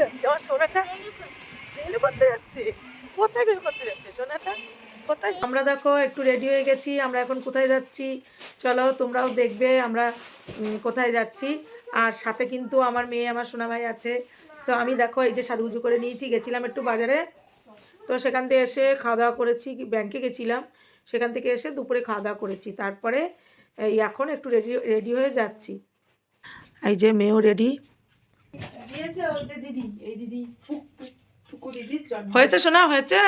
যাচ্ছে? আমার সোনাটা করতে যাচ্ছে। কোথায় করতে যাচ্ছে? সোনাটা কোথায়? আমরা দেখো, একটু রেডি হয়ে গেছি। আমরা এখন কোথায় যাচ্ছি? চলো, তোমরাও দেখবে আমরা কোথায় যাচ্ছি। আর সাথে কিন্তু আমার মেয়ে, আমার সোনা ভাই আছে। তো আমি দেখো, এই যে সাজুগুজু করে নিয়েছি। গেছিলাম একটু বাজারে। তো সেখান থেকে এসে খাওয়া দাওয়া করেছি। ব্যাংকে গেছিলাম। সেখান থেকে এসে দুপুরে খাওয়া দাওয়া করেছি। তারপরে, এই এখন একটু রেডি রেডি হয়ে যাচ্ছি। এই যে মেয়েও রেডি হয়েছে শোনা হয়েছে?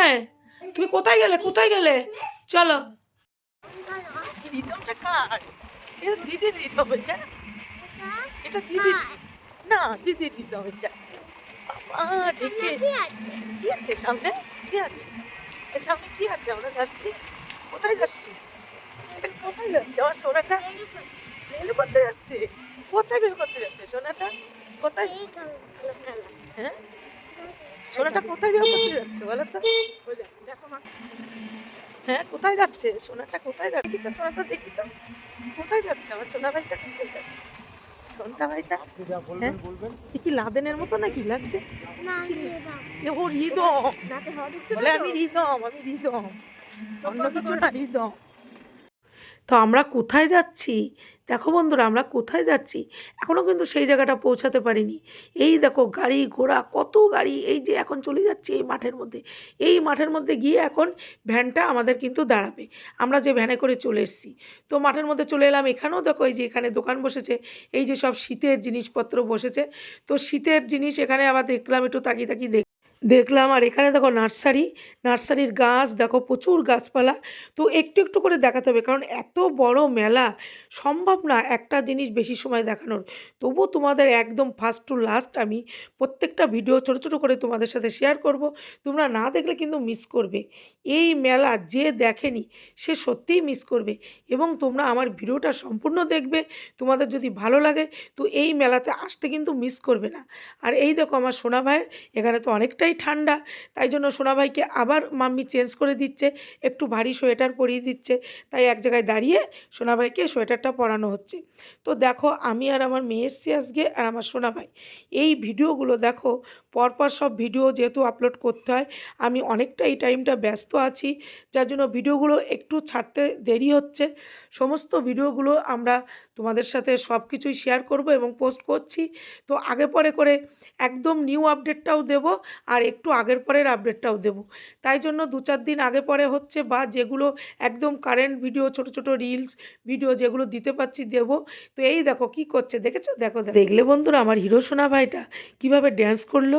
তুমি কোথায় গেলে কোথায় গেলে? চলো। রিদমটা কার? এটা দিদির রিদম এটা? এটা দিদির না দিদির রিদম এটা। কি আছে সামনে? কি আছে? সামনে কি আছে? আমরা যাচ্ছি। কোথায় যাচ্ছি? এটা কোথায় যাচ্ছে? আমার সোনাটা? করতে যাচ্ছে। কোথায় বের করতে যাচ্ছে? সোনাটা? কোথায়? হ্যাঁ? সোনাটা কোথায় বের করতে যাচ্ছে বলো তো? হ্যাঁ কোথায় যাচ্ছে? সোনাটা কোথায় যাচ্ছে? দেখি তো সোনাটা দেখি তো। কোথায় যাচ্ছে? আমার সোনা ভাইটা কোথায় যাচ্ছে? সোনটা ভাইটা? হ্যাঁ? কি লাদেনের মতো নাকি লাগছে? ও হৃদম বলে আমি হৃদম আমি হৃদম অন্য কিছু না হৃদম তো আমরা কোথায় যাচ্ছি? দেখো বন্ধুরা, আমরা কোথায় যাচ্ছি? এখনও কিন্তু সেই জায়গাটা পৌঁছাতে পারিনি। এই দেখো গাড়ি ঘোড়া, কত গাড়ি, এই যে এখন চলে যাচ্ছে এই মাঠের মধ্যে। এই মাঠের মধ্যে গিয়ে এখন ভ্যানটা আমাদের কিন্তু দাঁড়াবে। আমরা যে ভ্যানে করে চলে এসেছি। তো মাঠের মধ্যে চলে এলাম, এখানেও দেখো এই যে এখানে দোকান বসেছে, এই যে সব শীতের জিনিসপত্র বসেছে। তো শীতের জিনিস এখানে আবার দেখলাম, একটু তাকিয়ে তাকিয়ে দেখলাম, আর এখানে দেখো নার্সারি, নার্সারির গাছ, দেখো প্রচুর গাছপালা। তো একটু একটু করে দেখাতে হবে, কারণ এত বড় মেলা সম্ভব না একটা জিনিস বেশি সময় দেখানোর। তবুও তোমাদের একদম ফার্স্ট টু লাস্ট আমি প্রত্যেকটা ভিডিও ছোট ছোট করে তোমাদের সাথে শেয়ার করব। তোমরা না দেখলে কিন্তু মিস করবে। এই মেলা যে দেখেনি, সে সত্যিই মিস করবে এবং তোমরা আমার ভিডিওটা সম্পূর্ণ দেখবে। তোমাদের যদি ভালো লাগে, তো এই মেলাতে আসতে কিন্তু মিস করবে না। আর এই দেখো আমার সোনা ভাইয়ের, এখানে তো অনেকটাই ঠান্ডা। তাই জন্য সোনা ভাইকে আবার মাম্মি চেঞ্জ করে দিচ্ছে। একটু ভারী সোয়েটার পরিয়ে দিচ্ছে। তাই এক জায়গায় দাঁড়িয়ে সোনা ভাইকে সোয়েটারটা পরানো হচ্ছে। তো দেখো, আমি আর আমার মেয়ে এসছি আজকে আর আমার সোনা ভাই এই ভিডিওগুলো দেখো, পরপর সব ভিডিও যেহেতু আপলোড করতে হয়, আমি অনেকটা এই টাইমটা ব্যস্ত আছি। যার জন্য ভিডিওগুলো একটু ছাড়তে দেরি হচ্ছে। সমস্ত ভিডিওগুলো আমরা তোমাদের সাথে সব কিছুই শেয়ার করব এবং পোস্ট করছি। তো আগে পরে করে একদম নিউ আপডেটটাও দেব। আর একটু আগের পরের আপডেটটাও দেব। তাই জন্য দু চার দিন আগে পরে হচ্ছে বা যেগুলো একদম কারেন্ট ভিডিও ছোট ছোট রিলস ভিডিও যেগুলো দিতে পারছি দেব। তো এই দেখো কি করছে, দেখেছ? দেখো দেখো। দেখলে বন্ধুরা আমার হিরো সোনা ভাইটা কীভাবে ড্যান্স করল?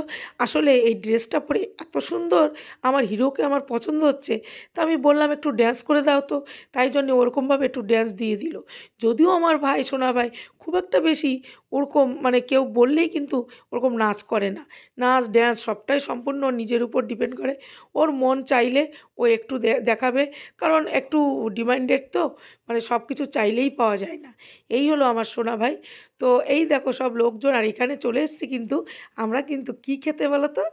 আসলে এই ড্রেসটা পরে এত সুন্দর, আমার হিরোকে আমার পছন্দ হচ্ছে। তা আমি বললাম, একটু ড্যান্স করে দাও তো। তাই জন্য ওরকমভাবে একটু ড্যান্স দিয়ে দিল। যদিও আমার ভাই, সোনা ভাই খুব একটা বেশি ওরকম মানে কেউ বললেই কিন্তু ওরকম নাচ করে না। নাচ ড্যান্স সবটাই সম্পূর্ণ নিজের উপর ডিপেন্ড করে। ওর মন চাইলে ও একটু দেখাবে। কারণ একটু ডিমান্ডেড তো মানে সব কিছু চাইলেই পাওয়া যায় না। এই হলো আমার সোনা ভাই। তো এই দেখো সব লোকজন, আর এখানে চলে এসেছি কিন্তু আমরা কিন্তু কি খেতে বলো তো?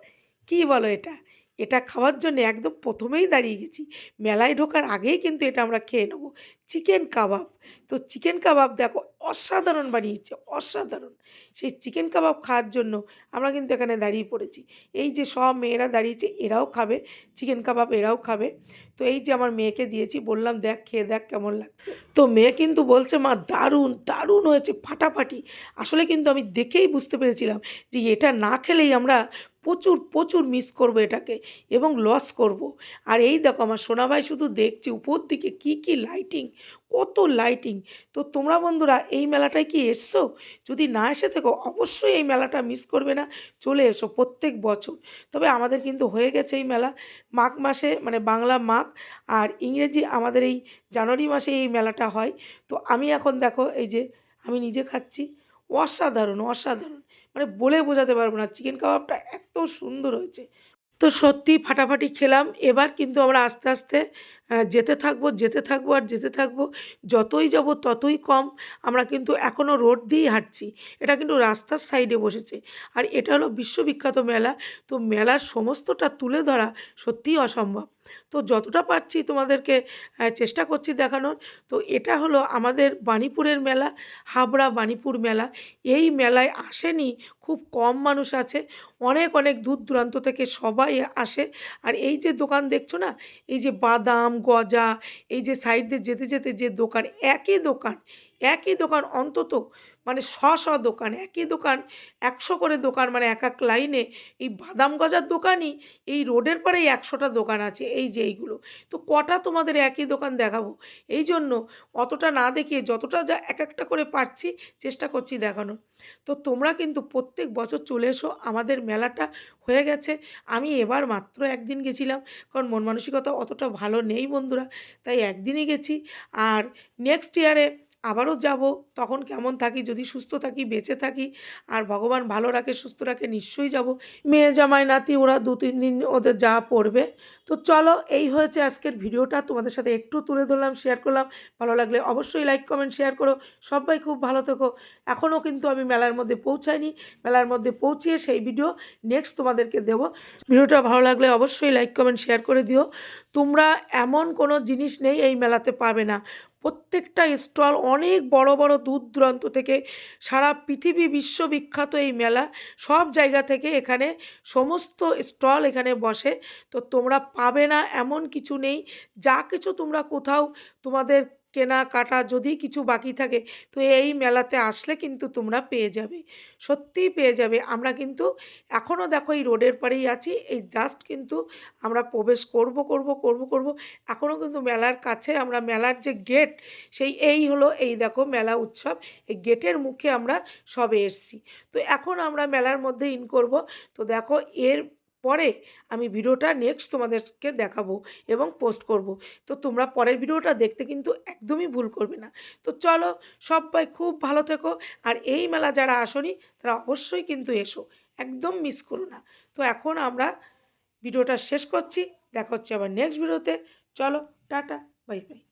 কী বলো এটা? এটা খাওয়ার জন্য একদম প্রথমেই দাঁড়িয়ে গেছি। মেলায় ঢোকার আগেই কিন্তু এটা আমরা খেয়ে নেব। চিকেন কাবাব। তো চিকেন কাবাব দেখো অসাধারণ বানিয়েছে, অসাধারণ। সেই চিকেন কাবাব খাওয়ার জন্য আমরা কিন্তু এখানে দাঁড়িয়ে পড়েছি। এই যে সব মেয়েরা দাঁড়িয়েছে, এরাও খাবে, চিকেন কাবাব এরাও খাবে। তো এই যে আমার মেয়েকে দিয়েছি, বললাম দেখ, খেয়ে দেখ কেমন লাগছে। তো মেয়ে কিন্তু বলছে, মা, দারুণ দারুণ হয়েছে, ফাটাফাটি। আসলে কিন্তু আমি দেখেই বুঝতে পেরেছিলাম যে এটা না খেলেই আমরা প্রচুর প্রচুর মিস করব এটাকে এবং লস করব। আর এই দেখো আমার সোনা ভাই শুধু দেখছি উপর দিকে কি কি লাইটিং কত লাইটিং তো তোমরা বন্ধুরা, এই মেলাটায় কি এসছো? যদি না এসে থেকো, অবশ্যই এই মেলাটা মিস করবে না। চলে এসো প্রত্যেক বছর। তবে আমাদের কিন্তু হয়ে গেছে এই মেলা। মাঘ মাসে মানে বাংলা মাঘ আর ইংরেজি আমাদের এই জানুয়ারি মাসে এই মেলাটা হয়। তো আমি এখন দেখো, এই যে আমি নিজে খাচ্ছি। অসাধারণ অসাধারণ। মানে বলে বোঝাতে পারব না। চিকেন কাবাবটা এত সুন্দর হয়েছে। তো সত্যি ফাটাফাটি খেলাম। এবার কিন্তু আমরা আস্তে আস্তে যেতে থাকব যেতে থাকব আর যেতে থাকব। যতই যাব ততই কম। আমরা কিন্তু এখনও রোড দিয়েই হাঁটছি। এটা কিন্তু রাস্তার সাইডে বসেছে। আর এটা হলো বিশ্ববিখ্যাত মেলা। তো মেলার সমস্তটা তুলে ধরা সত্যিই অসম্ভব। তো যতটা পারছি তোমাদেরকে চেষ্টা করছি দেখানোর। তো এটা হলো আমাদের বাণীপুরের মেলা, হাবড়া বাণীপুর মেলা। এই মেলায় আসেনি খুব কম মানুষ আছে। অনেক অনেক দূর দূরান্ত থেকে সবাই আসে। আর এই যে দোকান দেখছ না? এই যে বাদাম গজা এই যে সাইড দিয়ে যেতে যেতে যে দোকান একই দোকান একই দোকান, অন্তত মানে শ শ দোকান, একই দোকান, একশো করে দোকান মানে এক এক লাইনে এই বাদাম গজার দোকানই, এই রোডের পাড়েই একশোটা দোকান আছে, এই যে এইগুলো। তো কটা তোমাদের একই দোকান দেখাবো? এই জন্য অতটা না দেখিয়ে যতটা যা এক একটা করে পারছি, চেষ্টা করছি দেখানোর। তো তোমরা কিন্তু প্রত্যেক বছর চলে এসো, আমাদের মেলাটা হয়ে গেছে। আমি এবার মাত্র একদিন গেছিলাম, কারণ মন মানসিকতা অতটা ভালো নেই বন্ধুরা, তাই একদিনই গেছি। আর নেক্সট ইয়ারে আবারও যাব, তখন কেমন থাকি, যদি সুস্থ থাকি, বেঁচে থাকি, আর ভগবান ভালো রাখে, সুস্থ রাখে, নিশ্চয়ই যাব। মেয়ে জামাই, নাতি, ওরা দু, তিন দিন ওদের যা পড়বে। তো চলো, এই হয়েছে আজকের ভিডিওটা। তোমাদের সাথে একটু তুলে ধরলাম শেয়ার করলাম। ভালো লাগলে অবশ্যই লাইক কমেন্ট শেয়ার করো। সবাই খুব ভালো থেকো। এখনও কিন্তু আমি মেলার মধ্যে পৌঁছাইনি। মেলার মধ্যে পৌঁছিয়ে সেই ভিডিও নেক্সট তোমাদেরকে দেবো। ভিডিওটা ভালো লাগলে অবশ্যই লাইক কমেন্ট শেয়ার করে দিও। তোমরা এমন কোনো জিনিস নেই এই মেলাতে পাবে না। প্রত্যেকটা স্টল অনেক বড় বড় দূর দূরান্ত থেকে সারা পৃথিবী বিশ্ববিখ্যাত এই মেলা। সব জায়গা থেকে এখানে সমস্ত স্টল এখানে বসে। তো তোমরা পাবে না, এমন কিছু নেই। যা কিছু তোমরা কোথাও তোমাদের কেনা কাটা যদি কিছু বাকি থাকে, তো এই মেলাতে আসলে কিন্তু তোমরা পেয়ে যাবে। সত্যিই পেয়ে যাবে। আমরা কিন্তু এখনও দেখো এই রোডের পাড়েই আছি। এই জাস্ট কিন্তু আমরা প্রবেশ করব করব করব করব। এখনও কিন্তু মেলার কাছে আমরা মেলার যে গেট সেই এই হলো এই দেখো মেলা উৎসব। এই গেটের মুখে আমরা সবে এসছি। তো এখন আমরা মেলার মধ্যে ইন করব। তো দেখো এর পরে আমি ভিডিওটা নেক্সট তোমাদেরকে দেখাবো এবং পোস্ট করব। তো তোমরা পরের ভিডিওটা দেখতে কিন্তু একদমই ভুল করবে না। তো চলো সবাই খুব ভালো থেকো আর এই মেলা যারা আসনি তারা অবশ্যই কিন্তু এসো, একদম মিস করো না। তো এখন আমরা ভিডিওটা শেষ করছি, দেখা হচ্ছে আবার নেক্সট ভিডিওতে চলো, টাটা বাই বাই